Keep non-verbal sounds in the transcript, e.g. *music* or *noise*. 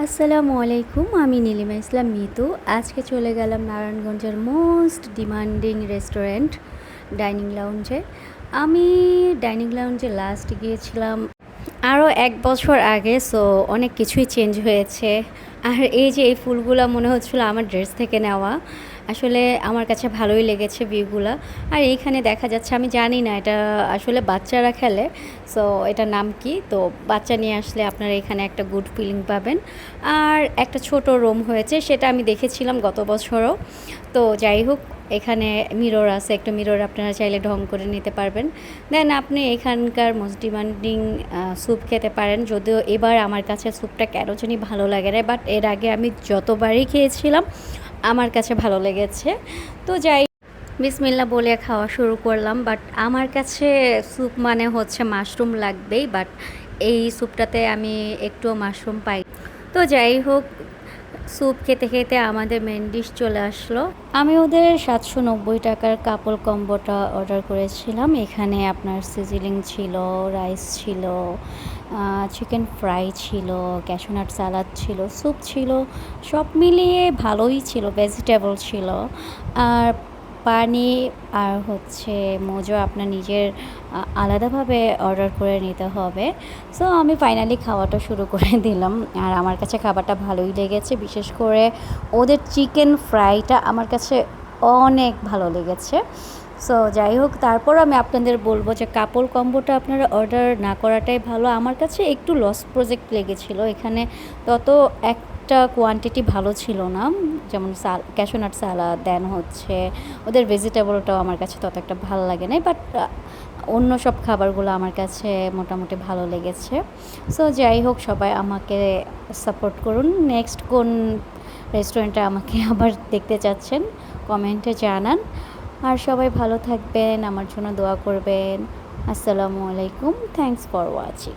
আসসালামু আলাইকুম, আমি নীলিমা ইসলাম মিতু। আজকে চলে গেলাম নারায়ণগঞ্জের মোস্ট ডিমান্ডিং রেস্টুরেন্ট, ডাইনিং লাউঞ্জে। আমি ডাইনিং লাউঞ্জে লাস্ট গিয়েছিলাম আরও এক বছর আগে সো অনেক কিছুই চেঞ্জ হয়েছে। আর এই যে এই ফুলগুলো মনে হচ্ছিল আমার ড্রেস থেকে নেওয়া। আসলে আমার কাছে ভালোই লেগেছে ভিউগুলো আর এইখানে দেখা যাচ্ছে, আমি জানি না এটা আসলে বাচ্চারা খেলে সো এটা নাম কি? তো বাচ্চা নিয়ে আসলে আপনারা এখানে একটা গুড ফিলিং পাবেন। আর একটা ছোট রুম হয়েছে, সেটা আমি দেখেছিলাম গত বছরও। তো যাই হোক এখানে মিরর আছে, একটা মিরর আপনারা চাইলে ঢং করে নিতে পারবেন। দেন আপনি এখানকার মোস্ট ডিমান্ডিং স্যুপ খেতে পারেন। যদিও এবার আমার কাছে স্যুপটা কেন জানি ভালো লাগে না বাট এর আগে আমি যতবারই খেয়েছিলাম, আমার কাছে ভালো লেগেছে। তো যাই বিসমিল্লা বলে খাওয়া শুরু করলাম বাট আমার কাছে স্যুপ মানে হচ্ছে মাশরুম লাগবেই বাট এই স্যুপটাতে আমি একটুও মাশরুম পাই তো যাই হোক স্যুপ খেতে খেতে আমাদের মেন ডিশ চলে আসলো। আমি ওদের সাতশো নব্বই টাকার কাপল কম্বোটা অর্ডার করেছিলাম। এখানে আপনার সিজিলিং ছিল রাইস ছিল চিকেন ফ্রাই ছিল ক্যাশোনাট সালাদ ছিল স্যুপ ছিল, সব মিলিয়ে ভালোই ছিল ভেজিটেবল ছিল। আর পানি আর হচ্ছে মোজো আপনার নিজের আলাদাভাবে অর্ডার করে নিতে হবে। সো আমি ফাইনালি খাওয়াটা শুরু করে *laughs* দিলাম। আর আমার কাছে খাবারটা ভালোই লেগেছে। বিশেষ করে ওদের চিকেন ফ্রাইটা আমার কাছে অনেক ভালো লেগেছে। সো যাই হোক, তারপর আমি আপনাদের বলব যে কাপড় কম্বোটা আপনারা অর্ডার না করাটাই ভালো। আমার কাছে একটু লস প্রজেক্ট লেগেছিল। এখানে তত একটা কোয়ান্টিটি ভালো ছিল না। যেমন সাল ক্যাশোনাট সালাদ দেন হচ্ছে ওদের ভেজিটেবলটাও আমার কাছে তত একটা ভালো লাগে না বাট অন্য সব খাবারগুলো আমার কাছে মোটামুটি ভালো লেগেছে। সো যাই হোক, সবাই আমাকে সাপোর্ট করুন। নেক্সট কোন রেস্টুরেন্টে আমাকে *laughs* আবার দেখতে চাচ্ছেন কমেন্টে জানান। আর সবাই ভালো থাকবেন, আমার জন্য দোয়া করবেন। আসসালামু আলাইকুম থ্যাংকস ফর ওয়াচিং